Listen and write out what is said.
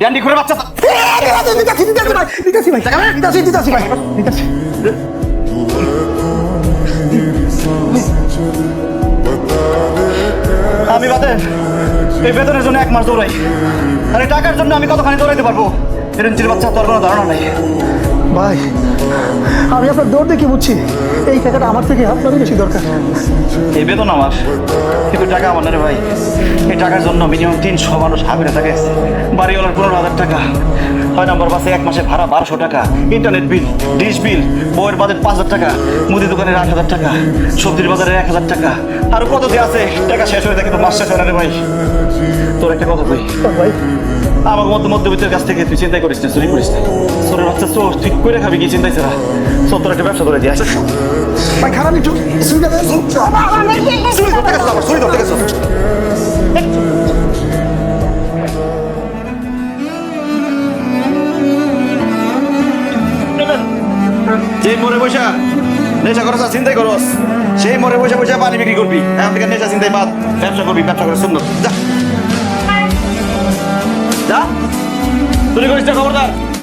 Dandy করে বাচ্চা আমি বাদে এই বেতনের জন্য এক মাস দৌড়াই। আর এই টাকার জন্য আমি কতখানি দৌড়াইতে পারব? এরেঞ্চির বাচ্চা তোর কোনো ধারণা নাই। ভাই আমি আপনার দৌড় দেখে বুঝছি। এই টাকাটা আমার থেকে আপনারই বেশি দরকার। এই বেতন আমার। কিন্তু টাকা আমার না রে ভাই। এই টাকার জন্য মিনিমাম তিনশো মানুষ হাবিরে থাকে। বাড়িওয়ালার পনেরো হাজার টাকা। ছয় নম্বর বাসে এক মাসে ভাড়া বারোশো টাকা। ইন্টারনেট বিল ডিশ বিল বইয়ের বাজেট পাঁচ হাজার টাকা। মুদি দোকানের আট হাজার টাকা। সবজির বাজারে এক হাজার টাকা। আর কত যে আছে টাকা শেষ হয়ে থাকে তো মাস শেষ হয় না রে ভাই। তোর একটা কথা কই? ভাই। আমার মতো মধ্যবিত্তের কাছ থেকে তুই চিন্তাই করিস না চুরি করিস না। চোরের বাচ্চা চোর তুই করে খাবি কি চিন্তাই ছাড়া? চোর তোর একটা ব্যবসা করে দিয়ে আসে ভাই খারাপ একটু। সুবিধা যেই মরে বসা নেশা করছ চিন্তাই করস, সেই মরে বসে বসে পানি বিক্রি করবি। এখন থেকে নেশা চিন্তাই বাদ, ব্যবসা করবি, ব্যবসা করে সুন্দর। যা। যা। তুই করিস খবরদার।